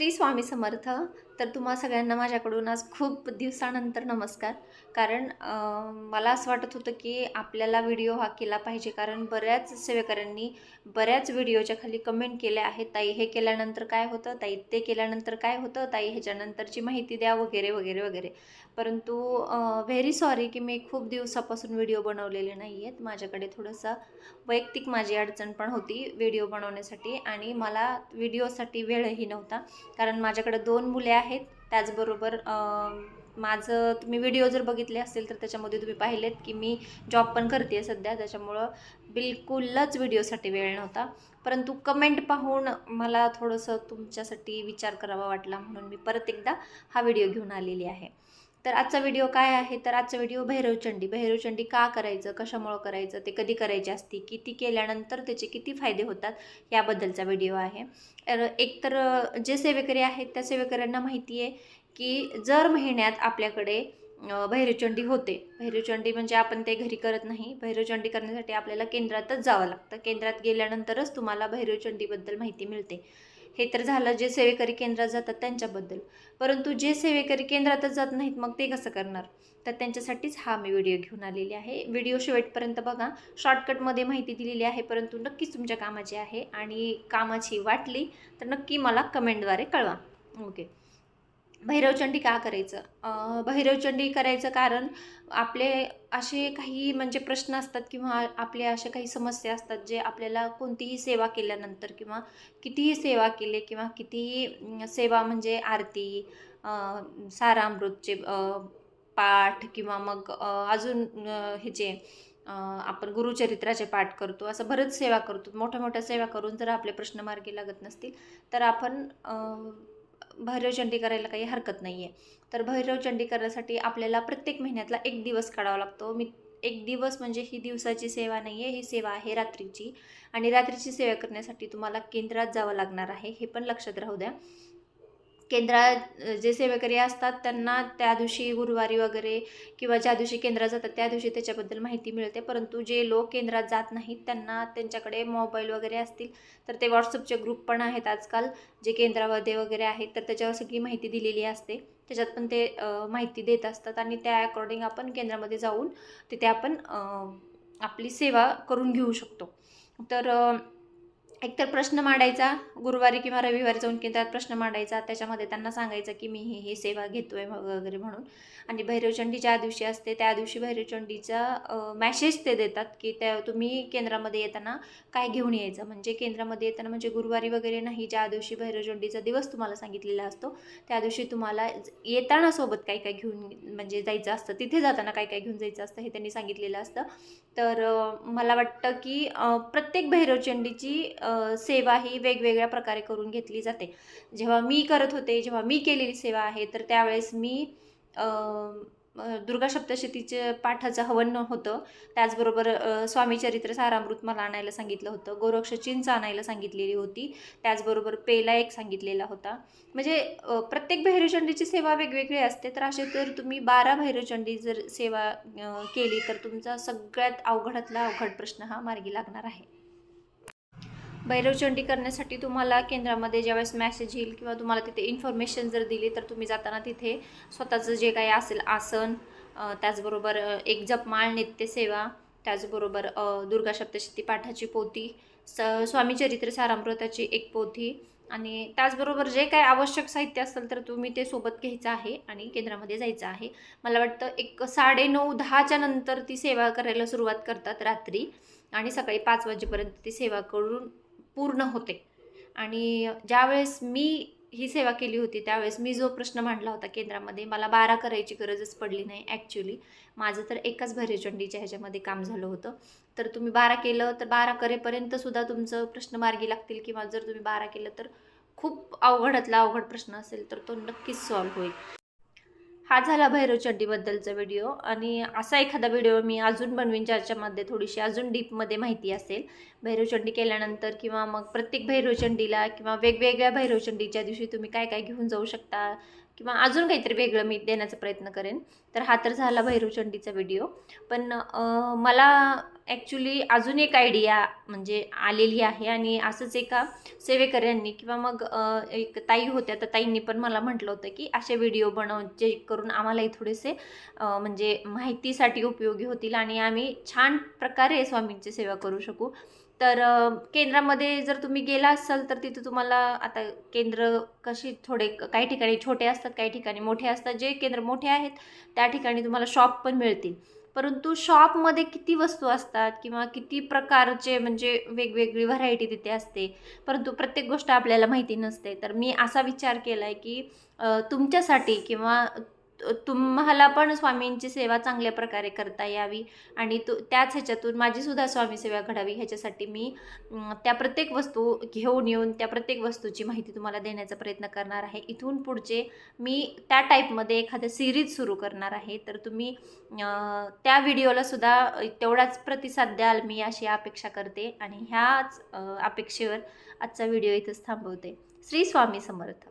श्री स्वामी समर्थ. तर तुम्हा सगळ्यांना माझ्याकडून आज खूप दिवसानंतर नमस्कार. कारण मला असं वाटत होतं की आपल्याला व्हिडिओ हा केला पाहिजे. कारण बऱ्याच सेवेकऱ्यांनी बऱ्याच व्हिडिओच्या खाली कमेंट केल्या आहेत. ताई हे केल्यानंतर काय होतं? ताई ते केल्यानंतर काय होतं? ताई ह्याच्यानंतरची माहिती द्या वगैरे वगैरे वगैरे. परंतु व्हेरी सॉरी की मी खूप दिवसापासून व्हिडिओ बनवलेले नाही आहेत माझ्याकडे थोडंसं वैयक्तिक माझी अडचण पण होती व्हिडिओ बनवण्यासाठी. आणि मला व्हिडिओसाठी वेळही नव्हता. कारण माझ्याकडे दोन मुले आहेत. आहेत. त्याचबरोबर माझं तुम्ही व्हिडिओ जर बघितले असतील तर त्याच्यामध्ये तुम्ही पाहिलेत की मी जॉब पण करते आहे सध्या. त्याच्यामुळं बिलकुलच व्हिडिओसाठी वेळ नव्हता. परंतु कमेंट पाहून मला थोडंसं तुमच्यासाठी विचार करावा वाटला म्हणून मी परत एकदा हा व्हिडिओ घेऊन आलेली आहे. तर आजचा व्हिडिओ काय आहे? तर आजचा व्हिडिओ भैरवचंडी भैरवचंडी का करायचं? कशामुळं करायचं? ते कधी करायची असते? किती केल्यानंतर त्याचे किती फायदे होतात? याबद्दलचा व्हिडिओ आहे. तर एकतर जे सेवेकरी आहेत त्या सेवेकऱ्यांना माहिती आहे की जर महिन्यात आपल्याकडे भैरवचंडी होते. भैरवचंडी म्हणजे आपण ते घरी करत नाही. भैरवचंडी करण्यासाठी आपल्याला केंद्रातच जावं लागतं. केंद्रात गेल्यानंतरच तुम्हाला भैरवचंडीबद्दल माहिती मिळते. हे तर झालं जे सेवेकरी केंद्रात जातात त्यांच्याबद्दल. परंतु जे सेवेकरी केंद्रातच जात नाहीत मग ते कसं करणार? तर त्यांच्यासाठीच हा मी व्हिडिओ घेऊन आलेली आहे. व्हिडिओ शेवटपर्यंत बघा. शॉर्टकटमध्ये माहिती दिलेली आहे परंतु नक्कीच तुमच्या कामाची आहे आणि कामाची वाटली तर नक्की मला कमेंटद्वारे कळवा. ओके. भैरवचंडी का करायचं? भैरवचंडी करायचं कारण आपले असे काही म्हणजे प्रश्न असतात किंवा आपले अशा काही समस्या असतात जे आपल्याला कोणतीही सेवा केल्यानंतर किंवा कितीही सेवा केले किंवा कितीही सेवा म्हणजे आरती सारामृतचे पाठ किंवा मग अजून ह्याचे आपण गुरुचरित्राचे पाठ करतो असं बरंच सेवा करतो. मोठ्या मोठ्या सेवा करून जर आपले प्रश्न मार्गी लागत नसतील तर आपण भैरवचंडी करायला काही हरकत नाही आहे तर भैरवचंडी करण्यासाठी आपल्याला प्रत्येक महिन्यातला एक दिवस काढावा लागतो. मी एक दिवस म्हणजे ही दिवसाची सेवा नाही आहे ही सेवा आहे रात्रीची. आणि रात्रीची सेवा करण्यासाठी तुम्हाला केंद्रात जावं लागणार आहे हे पण लक्षात राहू द्या. केंद्रात जे सेवेकरी असतात त्यांना त्या दिवशी गुरुवारी वगैरे किंवा ज्या दिवशी केंद्रात जातात त्या दिवशी त्याच्याबद्दल माहिती मिळते. परंतु जे लोक केंद्रात जात नाहीत त्यांना त्यांच्याकडे मोबाईल वगैरे असतील तर ते व्हॉट्सअपचे ग्रुप पण आहेत आजकाल जे केंद्रामध्ये वगैरे आहेत तर त्याच्यावर सगळी माहिती दिलेली असते. त्याच्यात पण ते माहिती देत असतात आणि त्या अकॉर्डिंग आपण केंद्रामध्ये जाऊन तिथे आपण आपली सेवा करून घेऊ शकतो. तर एकतर प्रश्न मांडायचा गुरुवारी किंवा रविवारी जाऊन केंद्रात प्रश्न मांडायचा त्याच्यामध्ये त्यांना सांगायचं की मी ही ही सेवा घेतो आहे वगैरे म्हणून. आणि भैरवचंडी ज्या दिवशी असते त्या दिवशी भैरवचंडीचा मॅसेज ते देतात की त्या तुम्ही केंद्रामध्ये येताना काय घेऊन यायचं? म्हणजे केंद्रामध्ये येताना म्हणजे गुरुवारी वगैरे नाही ज्या दिवशी भैरवचंडीचा दिवस तुम्हाला सांगितलेला असतो त्या दिवशी तुम्हाला येताना सोबत काय काय घेऊन म्हणजे जायचं असतं तिथे जाताना काय काय घेऊन जायचं असतं हे त्यांनी सांगितलेलं असतं. तर मला वाटतं की प्रत्येक भैरवचंडीची सेवा ही वेगवेगळ्या प्रकारे करून घेतली जाते. जेव्हा मी करत होते जेव्हा मी केलेली सेवा आहे तर त्यावेळेस मी दुर्गा सप्तशतीचे पाठाचं हवन होतं. त्याचबरोबर स्वामी चरित्र सारामृत मला आणायला सांगितलं होतं. गोरक्ष चिंच आणायला सांगितलेली होती. त्याचबरोबर पेला एक सांगितलेला होता. म्हणजे प्रत्येक भैरवचंडीची सेवा वेगवेगळी असते. तर असे तर तुम्ही बारा भैरवचंडी जर सेवा केली तर तुमचा सगळ्यात अवघडातला अवघड प्रश्न हा मार्गी लागणार आहे. भैरवचंडी करण्यासाठी तुम्हाला केंद्रामध्ये ज्यावेळेस मॅसेज येईल किंवा तुम्हाला तिथे इन्फॉर्मेशन जर दिली तर तुम्ही जाताना तिथे स्वतःचं जे काही असेल आसन त्याचबरोबर एक जपमाळ नित्यसेवा त्याचबरोबर दुर्गा सप्तशती पाठाची पोथी स स्वामी चरित्र सारामृताची एक पोथी आणि त्याचबरोबर जे काय आवश्यक साहित्य असेल तर तुम्ही ते सोबत घ्यायचं आहे आणि केंद्रामध्ये जायचं आहे. मला वाटतं एक साडेनऊ दहाच्या नंतर ती सेवा करायला सुरुवात करतात रात्री आणि सकाळी पाच वाजेपर्यंत ती सेवा करून पूर्ण होते. आणि ज्यावेळेस मी ही सेवा केली होती त्यावेळेस मी जो प्रश्न मांडला होता केंद्रामध्ये मला बारा करायची गरजच पडली नाही ॲक्च्युली माझं तर एकाच भैरचंडीच्या ह्याच्यामध्ये काम झालं होतं. तर तुम्ही बारा केलं तर बारा करेपर्यंत सुद्धा तुमचं प्रश्न मार्गी लागतील किंवा जर तुम्ही बारा केलं तर खूप अवघडातला अवघड प्रश्न असेल तर तो नक्कीच सॉल्व्ह होईल. हा झाला भैरवचंडीबद्दलचा व्हिडिओ आणि असा एखादा व्हिडिओ मी अजून बनवीन ज्याच्यामध्ये थोडीशी अजून डीपमध्ये माहिती असेल. भैरवचंडी केल्यानंतर किंवा मग प्रत्येक भैरवचंडीला किंवा वेगवेगळ्या भैरवचंडीच्या दिवशी तुम्ही काय काय घेऊन जाऊ शकता किंवा अजून काहीतरी वेगळं मी देण्याचा प्रयत्न करेन. तर हा तर झाला भैरवचंडीचा व्हिडिओ पण मला ॲक्च्युली अजून एक आयडिया म्हणजे आलेली आहे आणि असंच एका सेवेकऱ्यांनी किंवा मग एक ताई होत्या तर ताईंनी पण मला म्हटलं होतं की असे व्हिडिओ बनव जे करून आम्हालाही थोडेसे म्हणजे माहितीसाठी उपयोगी होतील आणि आम्ही छान प्रकारे स्वामींची सेवा करू शकू. तर केंद्रामध्ये जर तुम्ही गेला असाल तर तिथं तुम्हाला आता केंद्र कशी थोडे काही ठिकाणी छोटे असतात काही ठिकाणी मोठे असतात. जे केंद्र मोठे आहेत त्या ठिकाणी तुम्हाला शॉप पण मिळतील. परंतु शॉपमध्ये किती वस्तू असतात किंवा किती प्रकारचे म्हणजे वेगवेगळी व्हरायटी तिथे असते. परंतु प्रत्येक गोष्ट आपल्याला माहिती नसते. तर मी असा विचार केला आहे की तुमच्यासाठी किंवा तुम्हाला पण स्वामींची सेवा चांगल्या प्रकारे करता यावी आणि तु त्याच ह्याच्यातून माझीसुद्धा स्वामीसेवा स्वामी सेवा घडावी ह्याच्यासाठी मी त्या प्रत्येक वस्तू घेऊन येऊन त्या प्रत्येक वस्तूची माहिती तुम्हाला देण्याचा प्रयत्न करणार आहे. इथून पुढचे मी त्या टाईपमध्ये एखादं सिरीज सुरू करणार आहे. तर तुम्ही त्या व्हिडिओलासुद्धा तेवढाच प्रतिसाद द्याल मी अशी अपेक्षा करते आणि ह्याच अपेक्षेवर आजचा व्हिडिओ इथंच थांबवते. श्री स्वामी समर्थ.